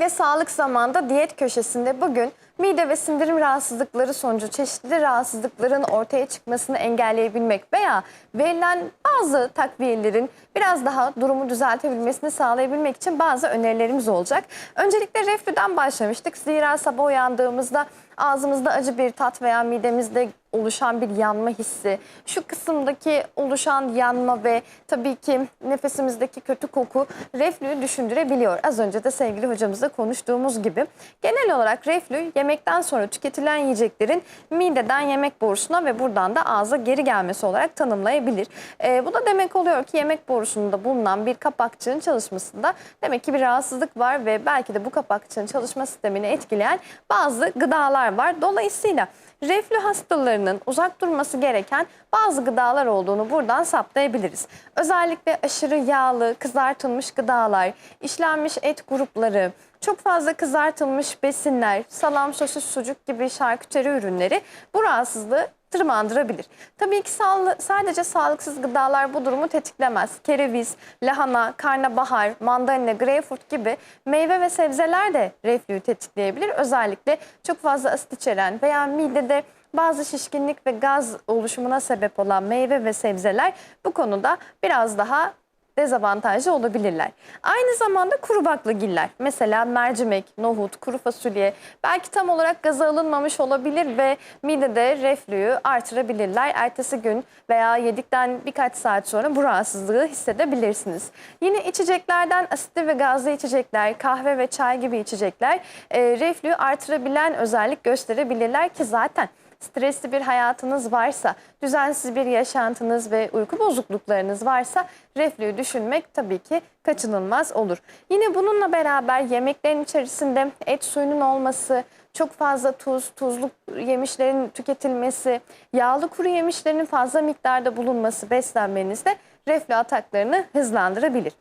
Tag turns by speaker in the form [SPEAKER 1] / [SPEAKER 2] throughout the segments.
[SPEAKER 1] Melek'le Sağlık Zaman'da diyet köşesinde bugün mide ve sindirim rahatsızlıkları sonucu çeşitli rahatsızlıkların ortaya çıkmasını engelleyebilmek veya verilen bazı takviyelerin biraz daha durumu düzeltebilmesini sağlayabilmek için bazı önerilerimiz olacak. Öncelikle reflüden başlamıştık. Zira sabah uyandığımızda ağzımızda acı bir tat veya midemizde oluşan bir yanma hissi, şu kısımdaki oluşan yanma ve tabii ki nefesimizdeki kötü koku reflüyü düşündürebiliyor. Az önce de sevgili hocamızla konuştuğumuz gibi. Genel olarak reflü yemekten sonra tüketilen yiyeceklerin mideden yemek borusuna ve buradan da ağza geri gelmesi olarak tanımlayabilir. Ee, bu da demek oluyor ki yemek borusunda bulunan bir kapakçığın çalışmasında demek ki bir rahatsızlık var ve belki de bu kapakçığın çalışma sistemini etkileyen bazı gıdalar var. Dolayısıyla reflü hastalarının uzak durması gereken bazı gıdalar olduğunu buradan saptayabiliriz. Özellikle aşırı yağlı, kızartılmış gıdalar, işlenmiş et grupları, çok fazla kızartılmış besinler, salam, sosis, sucuk gibi şarküteri ürünleri bu rahatsızlığı tırmandırabilir. Tabii ki sağlı- sadece sağlıksız gıdalar bu durumu tetiklemez. Kereviz, lahana, karnabahar, mandalina, greyfurt gibi meyve ve sebzeler de reflüyü tetikleyebilir. Özellikle çok fazla asit içeren veya midede bazı şişkinlik ve gaz oluşumuna sebep olan meyve ve sebzeler bu konuda biraz daha dezavantajlı olabilirler. Aynı zamanda kuru baklagiller mesela mercimek, nohut, kuru fasulye belki tam olarak gaza alınmamış olabilir ve midede reflüyü artırabilirler. Ertesi gün veya yedikten birkaç saat sonra bu rahatsızlığı hissedebilirsiniz. Yine içeceklerden asitli ve gazlı içecekler, kahve ve çay gibi içecekler e, reflüyü artırabilen özellik gösterebilirler ki zaten stresli bir hayatınız varsa, düzensiz bir yaşantınız ve uyku bozukluklarınız varsa reflüyü düşünmek tabii ki kaçınılmaz olur. Yine bununla beraber yemeklerin içerisinde et suyunun olması, çok fazla tuz, tuzlu yemişlerin tüketilmesi, yağlı kuru yemişlerin fazla miktarda bulunması beslenmenizde reflü ataklarını hızlandırabilir.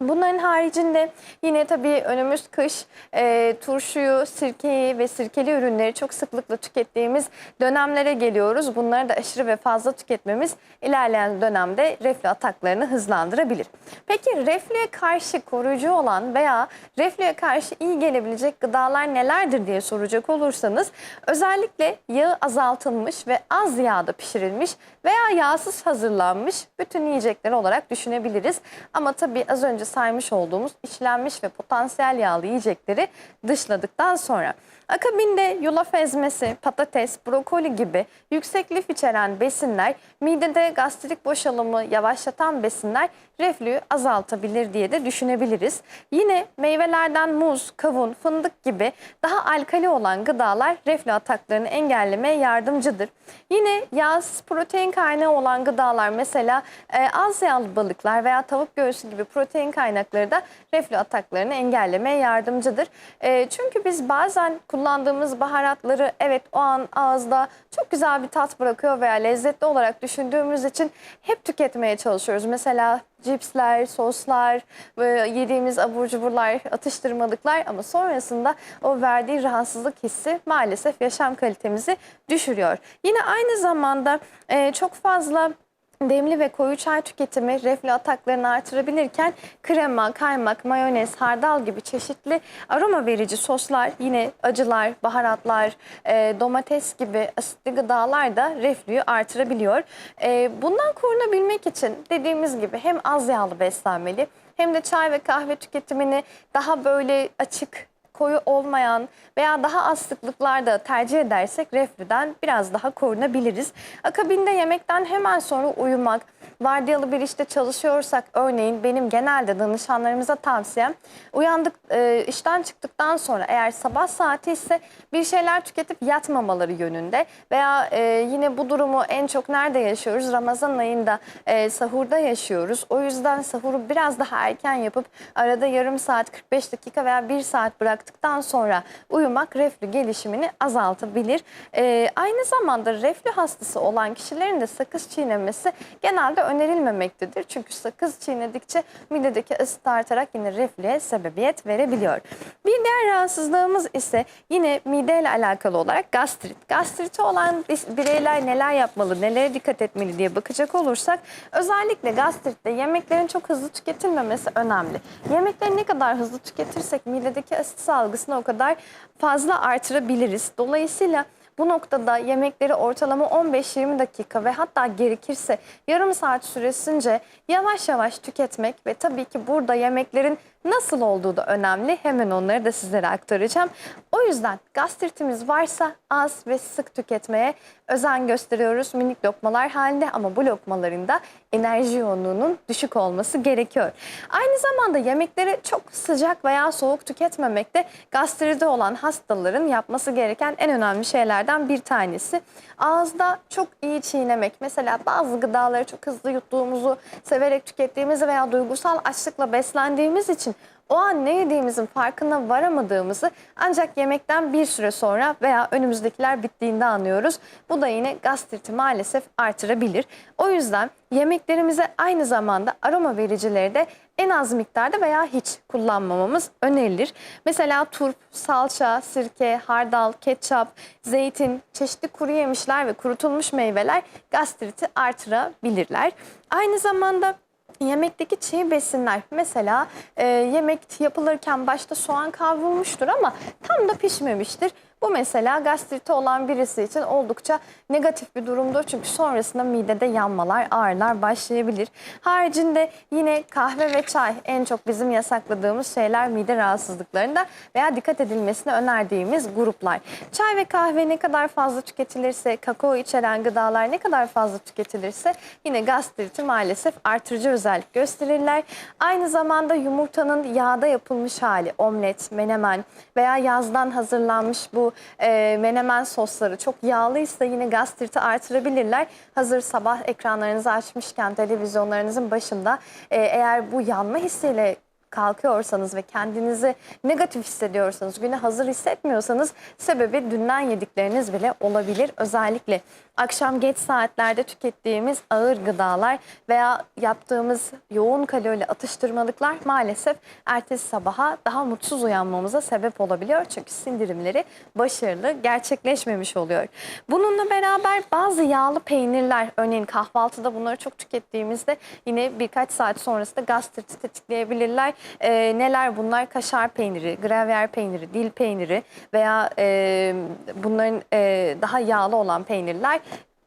[SPEAKER 1] Bunların haricinde yine tabii önümüz kış e, turşuyu, sirkeyi ve sirkeli ürünleri çok sıklıkla tükettiğimiz dönemlere geliyoruz. Bunları da aşırı ve fazla tüketmemiz ilerleyen dönemde reflü ataklarını hızlandırabilir. Peki reflüye karşı koruyucu olan veya reflüye karşı iyi gelebilecek gıdalar nelerdir diye soracak olursanız özellikle yağı azaltılmış ve az yağda pişirilmiş veya yağsız hazırlanmış bütün yiyecekler olarak düşünebiliriz. Ama tabii az önce saymış olduğumuz işlenmiş ve potansiyel yağlı yiyecekleri dışladıktan sonra. Akabinde yulaf ezmesi, patates, brokoli gibi yüksek lif içeren besinler, midede gastrik boşalımı yavaşlatan besinler reflüyü azaltabilir diye de düşünebiliriz. Yine meyvelerden muz, kavun, fındık gibi daha alkali olan gıdalar reflü ataklarını engellemeye yardımcıdır. Yine yağsız protein kaynağı olan gıdalar mesela e, az yağlı balıklar veya tavuk göğsü gibi protein kaynakları da reflü ataklarını engellemeye yardımcıdır. E, çünkü biz bazen kullandığımız baharatları evet o an ağızda çok güzel bir tat bırakıyor veya lezzetli olarak düşündüğümüz için hep tüketmeye çalışıyoruz. Mesela cipsler, soslar, ve yediğimiz abur cuburlar, atıştırmalıklar ama sonrasında o verdiği rahatsızlık hissi maalesef yaşam kalitemizi düşürüyor. Yine aynı zamanda e, çok fazla demli ve koyu çay tüketimi reflü ataklarını artırabilirken krema, kaymak, mayonez, hardal gibi çeşitli aroma verici soslar, yine acılar, baharatlar, e, domates gibi asitli gıdalar da reflüyü artırabiliyor. E, bundan korunabilmek için dediğimiz gibi hem az yağlı beslenmeli hem de çay ve kahve tüketimini daha böyle açık koyu olmayan veya daha az sıklıklarda tercih edersek reflüden biraz daha korunabiliriz. Akabinde yemekten hemen sonra uyumak, vardiyalı bir işte çalışıyorsak örneğin benim genelde danışanlarımıza tavsiyem uyandık e, işten çıktıktan sonra eğer sabah saati ise bir şeyler tüketip yatmamaları yönünde veya e, yine bu durumu en çok nerede yaşıyoruz? Ramazan ayında e, sahurda yaşıyoruz. O yüzden sahuru biraz daha erken yapıp arada yarım saat 45 dakika veya bir saat bıraktığımız bıraktıktan sonra uyumak reflü gelişimini azaltabilir. Ee, aynı zamanda reflü hastası olan kişilerin de sakız çiğnemesi genelde önerilmemektedir. Çünkü sakız çiğnedikçe midedeki asit artarak yine reflüye sebebiyet verebiliyor. Bir diğer rahatsızlığımız ise yine mideyle alakalı olarak gastrit. Gastriti olan bireyler neler yapmalı, nelere dikkat etmeli diye bakacak olursak özellikle gastritte yemeklerin çok hızlı tüketilmemesi önemli. Yemekleri ne kadar hızlı tüketirsek midedeki asit salgısını o kadar fazla artırabiliriz. Dolayısıyla bu noktada yemekleri ortalama 15-20 dakika ve hatta gerekirse yarım saat süresince yavaş yavaş tüketmek ve tabii ki burada yemeklerin nasıl olduğu da önemli. Hemen onları da sizlere aktaracağım. O yüzden gastritimiz varsa az ve sık tüketmeye özen gösteriyoruz minik lokmalar halinde ama bu lokmaların da enerji yoğunluğunun düşük olması gerekiyor. Aynı zamanda yemekleri çok sıcak veya soğuk tüketmemek de gastride olan hastaların yapması gereken en önemli şeylerden bir tanesi. Ağızda çok iyi çiğnemek. Mesela bazı gıdaları çok hızlı yuttuğumuzu, severek tükettiğimizi veya duygusal açlıkla beslendiğimiz için o an ne yediğimizin farkına varamadığımızı ancak yemekten bir süre sonra veya önümüzdekiler bittiğinde anlıyoruz. Bu da yine gastriti maalesef artırabilir. O yüzden yemeklerimize aynı zamanda aroma vericileri de en az miktarda veya hiç kullanmamamız önerilir. Mesela turp, salça, sirke, hardal, ketçap, zeytin, çeşitli kuru yemişler ve kurutulmuş meyveler gastriti artırabilirler. Aynı zamanda Yemekteki çiğ besinler mesela e, yemek yapılırken başta soğan kavrulmuştur ama tam da pişmemiştir. Bu mesela gastriti olan birisi için oldukça negatif bir durumdur. Çünkü sonrasında midede yanmalar, ağrılar başlayabilir. Haricinde yine kahve ve çay en çok bizim yasakladığımız şeyler mide rahatsızlıklarında veya dikkat edilmesini önerdiğimiz gruplar. Çay ve kahve ne kadar fazla tüketilirse, kakao içeren gıdalar ne kadar fazla tüketilirse yine gastriti maalesef artırıcı özellik gösterirler. Aynı zamanda yumurtanın yağda yapılmış hali, omlet, menemen veya yazdan hazırlanmış bu e, menemen sosları çok yağlıysa yine gastriti artırabilirler. Hazır sabah ekranlarınızı açmışken televizyonlarınızın başında e, eğer bu yanma hissiyle kalkıyorsanız ve kendinizi negatif hissediyorsanız, güne hazır hissetmiyorsanız sebebi dünden yedikleriniz bile olabilir. Özellikle akşam geç saatlerde tükettiğimiz ağır gıdalar veya yaptığımız yoğun kalorili atıştırmalıklar maalesef ertesi sabaha daha mutsuz uyanmamıza sebep olabiliyor. Çünkü sindirimleri başarılı gerçekleşmemiş oluyor. Bununla beraber bazı yağlı peynirler örneğin kahvaltıda bunları çok tükettiğimizde yine birkaç saat sonrasında gastriti tetikleyebilirler. Ee, neler bunlar? Kaşar peyniri, gravyer peyniri, dil peyniri veya e, bunların e, daha yağlı olan peynirler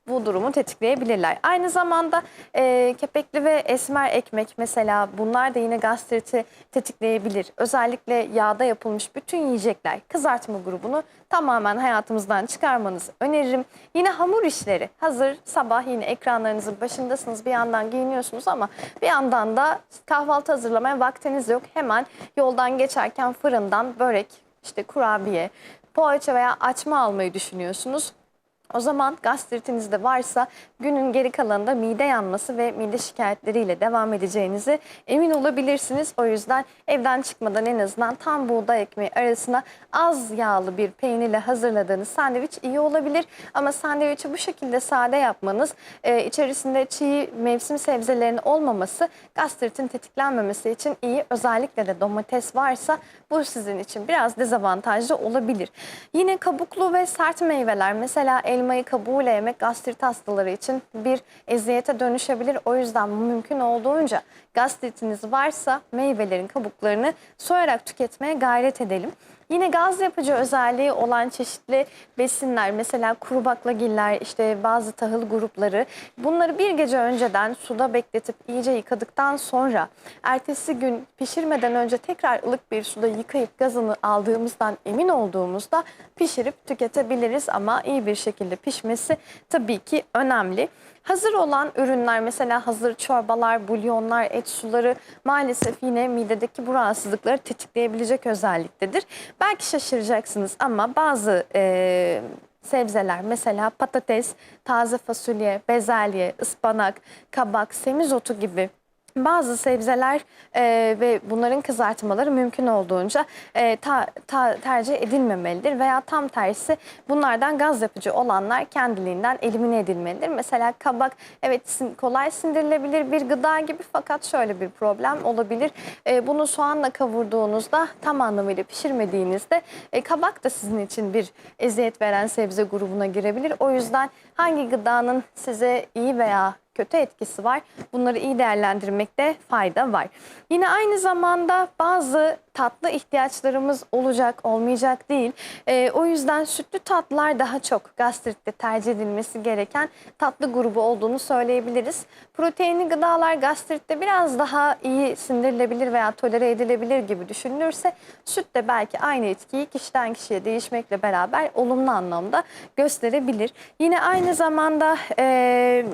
[SPEAKER 1] bu durumu tetikleyebilirler. Aynı zamanda e, kepekli ve esmer ekmek mesela bunlar da yine gastriti tetikleyebilir. Özellikle yağda yapılmış bütün yiyecekler kızartma grubunu tamamen hayatımızdan çıkarmanızı öneririm. Yine hamur işleri hazır sabah yine ekranlarınızın başındasınız bir yandan giyiniyorsunuz ama bir yandan da kahvaltı hazırlamaya vaktiniz yok. Hemen yoldan geçerken fırından börek, işte kurabiye, poğaça veya açma almayı düşünüyorsunuz. O zaman gastritiniz de varsa günün geri kalanında mide yanması ve mide şikayetleriyle devam edeceğinizi emin olabilirsiniz. O yüzden evden çıkmadan en azından tam buğday ekmeği arasına az yağlı bir peynirle hazırladığınız sandviç iyi olabilir. Ama sandviçi bu şekilde sade yapmanız, e, içerisinde çiğ mevsim sebzelerinin olmaması gastritin tetiklenmemesi için iyi. Özellikle de domates varsa bu sizin için biraz dezavantajlı olabilir. Yine kabuklu ve sert meyveler mesela elmayı kabuğuyla yemek gastrit hastaları için bir eziyete dönüşebilir. O yüzden mümkün olduğunca gastritiniz varsa meyvelerin kabuklarını soyarak tüketmeye gayret edelim. Yine gaz yapıcı özelliği olan çeşitli besinler mesela kuru baklagiller işte bazı tahıl grupları bunları bir gece önceden suda bekletip iyice yıkadıktan sonra ertesi gün pişirmeden önce tekrar ılık bir suda yıkayıp gazını aldığımızdan emin olduğumuzda pişirip tüketebiliriz ama iyi bir şekilde pişmesi tabii ki önemli. Hazır olan ürünler mesela hazır çorbalar, bulyonlar, et suları maalesef yine midedeki bu rahatsızlıkları tetikleyebilecek özelliktedir. Belki şaşıracaksınız ama bazı e, sebzeler mesela patates, taze fasulye, bezelye, ıspanak, kabak, semizotu gibi bazı sebzeler e, ve bunların kızartmaları mümkün olduğunca e, ta- ta- tercih edilmemelidir veya tam tersi bunlardan gaz yapıcı olanlar kendiliğinden elimine edilmelidir. Mesela kabak evet kolay sindirilebilir bir gıda gibi fakat şöyle bir problem olabilir. E, bunu soğanla kavurduğunuzda tam anlamıyla pişirmediğinizde e, kabak da sizin için bir eziyet veren sebze grubuna girebilir. O yüzden hangi gıdanın size iyi veya kötü etkisi var. Bunları iyi değerlendirmekte fayda var. Yine aynı zamanda bazı tatlı ihtiyaçlarımız olacak, olmayacak değil. Ee, o yüzden sütlü tatlılar daha çok gastritte tercih edilmesi gereken tatlı grubu olduğunu söyleyebiliriz. Proteinli gıdalar gastritte biraz daha iyi sindirilebilir veya tolere edilebilir gibi düşünülürse süt de belki aynı etkiyi kişiden kişiye değişmekle beraber olumlu anlamda gösterebilir. Yine aynı zamanda e,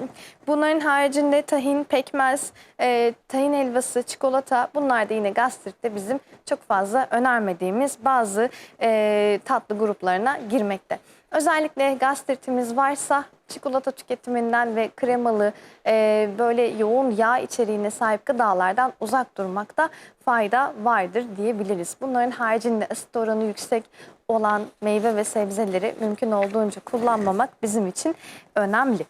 [SPEAKER 1] bunların haricinde tahin, pekmez, e, tahin helvası, çikolata bunlar da yine gastritte bizim çok fazla önermediğimiz bazı e, tatlı gruplarına girmekte. Özellikle gastritimiz varsa çikolata tüketiminden ve kremalı e, böyle yoğun yağ içeriğine sahip gıdalardan uzak durmakta fayda vardır diyebiliriz. Bunların haricinde asit oranı yüksek olan meyve ve sebzeleri mümkün olduğunca kullanmamak bizim için önemli.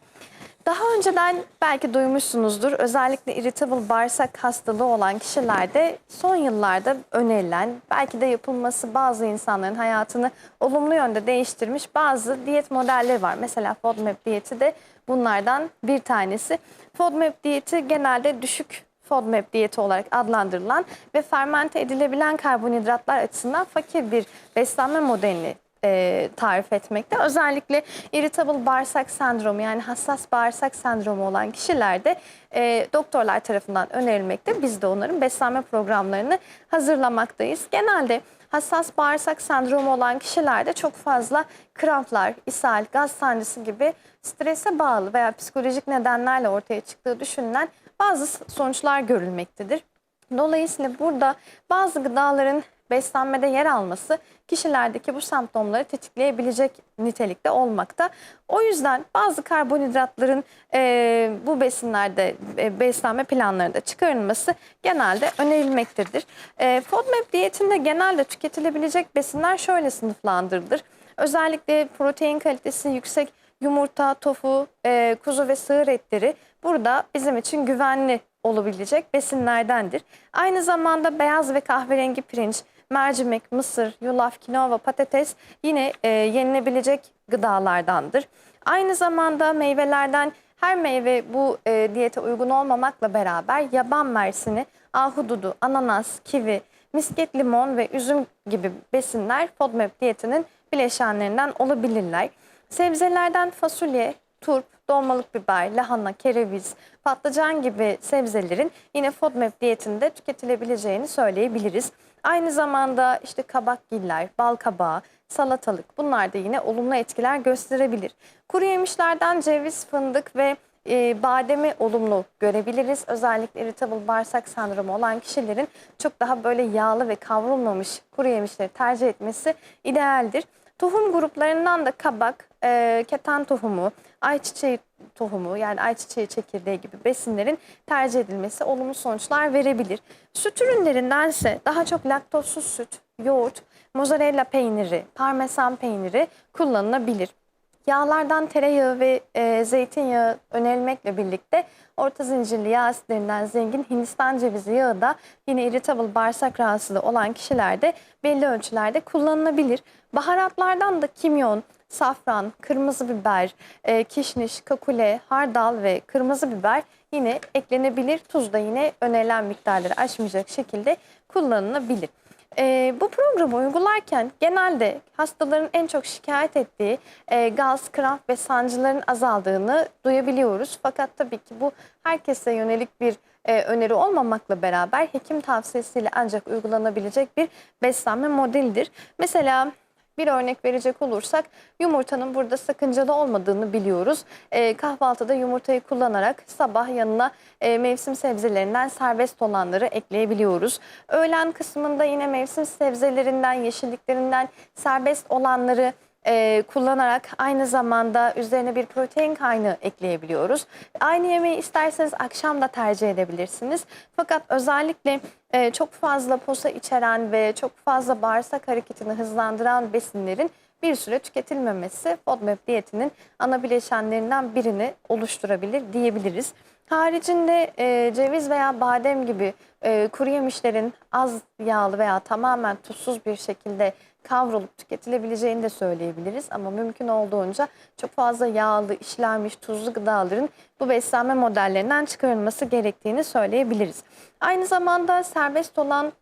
[SPEAKER 1] Daha önceden belki duymuşsunuzdur. Özellikle irritable bağırsak hastalığı olan kişilerde son yıllarda önerilen, belki de yapılması bazı insanların hayatını olumlu yönde değiştirmiş bazı diyet modelleri var. Mesela FODMAP diyeti de bunlardan bir tanesi. FODMAP diyeti genelde düşük FODMAP diyeti olarak adlandırılan ve fermente edilebilen karbonhidratlar açısından fakir bir beslenme modelini e, tarif etmekte. Özellikle irritable bağırsak sendromu yani hassas bağırsak sendromu olan kişilerde e, doktorlar tarafından önerilmekte. Biz de onların beslenme programlarını hazırlamaktayız. Genelde hassas bağırsak sendromu olan kişilerde çok fazla kramplar, ishal, gaz sancısı gibi strese bağlı veya psikolojik nedenlerle ortaya çıktığı düşünülen bazı sonuçlar görülmektedir. Dolayısıyla burada bazı gıdaların beslenmede yer alması kişilerdeki bu semptomları tetikleyebilecek nitelikte olmakta. O yüzden bazı karbonhidratların e, bu besinlerde e, beslenme planlarında çıkarılması genelde önerilmektedir. E, FODMAP diyetinde genelde tüketilebilecek besinler şöyle sınıflandırılır. Özellikle protein kalitesi yüksek yumurta, tofu, e, kuzu ve sığır etleri burada bizim için güvenli olabilecek besinlerdendir. Aynı zamanda beyaz ve kahverengi pirinç, mercimek, mısır, yulaf, kinoa, patates yine e, yenilebilecek gıdalardandır. Aynı zamanda meyvelerden her meyve bu e, diyete uygun olmamakla beraber yaban mersini, ahududu, ananas, kivi, misket limon ve üzüm gibi besinler FODMAP diyetinin bileşenlerinden olabilirler. Sebzelerden fasulye, turp, dolmalık biber, lahana, kereviz, patlıcan gibi sebzelerin yine FODMAP diyetinde tüketilebileceğini söyleyebiliriz. Aynı zamanda işte kabakgiller, bal kabağı, salatalık bunlar da yine olumlu etkiler gösterebilir. Kuru yemişlerden ceviz, fındık ve e, bademi olumlu görebiliriz. Özellikle irritable bağırsak sendromu olan kişilerin çok daha böyle yağlı ve kavrulmamış kuru yemişleri tercih etmesi idealdir. Tohum gruplarından da kabak, e, keten tohumu, ayçiçeği tohumu yani ayçiçeği çekirdeği gibi besinlerin tercih edilmesi olumlu sonuçlar verebilir. Süt ürünlerindense daha çok laktozsuz süt, yoğurt, mozzarella peyniri, parmesan peyniri kullanılabilir. Yağlardan tereyağı ve e, zeytinyağı önerilmekle birlikte orta zincirli yağ asitlerinden zengin Hindistan cevizi yağı da yine irritable bağırsak rahatsızlığı olan kişilerde belli ölçülerde kullanılabilir. Baharatlardan da kimyon, safran, kırmızı biber, e, kişniş, kakule, hardal ve kırmızı biber yine eklenebilir. Tuz da yine önerilen miktarları aşmayacak şekilde kullanılabilir. E, bu programı uygularken genelde hastaların en çok şikayet ettiği e, gaz, kramp ve sancıların azaldığını duyabiliyoruz. Fakat tabii ki bu herkese yönelik bir e, öneri olmamakla beraber hekim tavsiyesiyle ancak uygulanabilecek bir beslenme modelidir. Mesela bir örnek verecek olursak yumurtanın burada sakıncalı olmadığını biliyoruz. E, kahvaltıda yumurtayı kullanarak sabah yanına e, mevsim sebzelerinden serbest olanları ekleyebiliyoruz. Öğlen kısmında yine mevsim sebzelerinden, yeşilliklerinden serbest olanları e, kullanarak aynı zamanda üzerine bir protein kaynağı ekleyebiliyoruz. Aynı yemeği isterseniz akşam da tercih edebilirsiniz. Fakat özellikle e, çok fazla posa içeren ve çok fazla bağırsak hareketini hızlandıran besinlerin bir süre tüketilmemesi FODMAP diyetinin ana bileşenlerinden birini oluşturabilir diyebiliriz. Haricinde e, ceviz veya badem gibi e, kuru yemişlerin az yağlı veya tamamen tuzsuz bir şekilde kavrulup tüketilebileceğini de söyleyebiliriz. Ama mümkün olduğunca çok fazla yağlı, işlenmiş, tuzlu gıdaların bu beslenme modellerinden çıkarılması gerektiğini söyleyebiliriz. Aynı zamanda serbest olan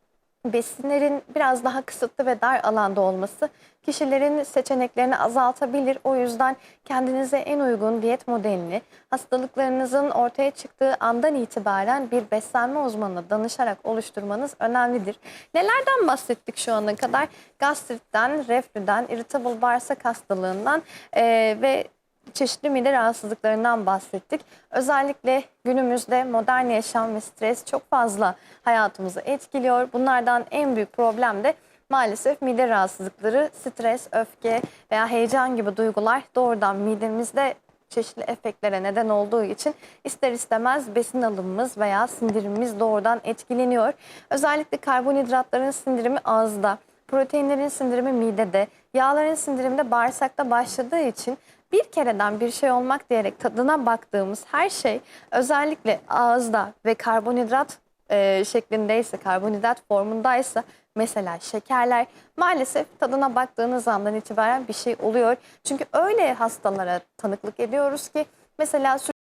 [SPEAKER 1] besinlerin biraz daha kısıtlı ve dar alanda olması kişilerin seçeneklerini azaltabilir. O yüzden kendinize en uygun diyet modelini hastalıklarınızın ortaya çıktığı andan itibaren bir beslenme uzmanına danışarak oluşturmanız önemlidir. Nelerden bahsettik şu ana kadar? Gastritten, reflüden, irritable bağırsak hastalığından eee, ve çeşitli mide rahatsızlıklarından bahsettik. Özellikle günümüzde modern yaşam ve stres çok fazla hayatımızı etkiliyor. Bunlardan en büyük problem de maalesef mide rahatsızlıkları, stres, öfke veya heyecan gibi duygular doğrudan midemizde çeşitli efektlere neden olduğu için ister istemez besin alımımız veya sindirimimiz doğrudan etkileniyor. Özellikle karbonhidratların sindirimi ağızda, proteinlerin sindirimi midede, yağların sindirimi de bağırsakta başladığı için bir kereden bir şey olmak diyerek tadına baktığımız her şey özellikle ağızda ve karbonhidrat e, şeklindeyse, karbonhidrat formundaysa mesela şekerler maalesef tadına baktığınız andan itibaren bir şey oluyor. Çünkü öyle hastalara tanıklık ediyoruz ki mesela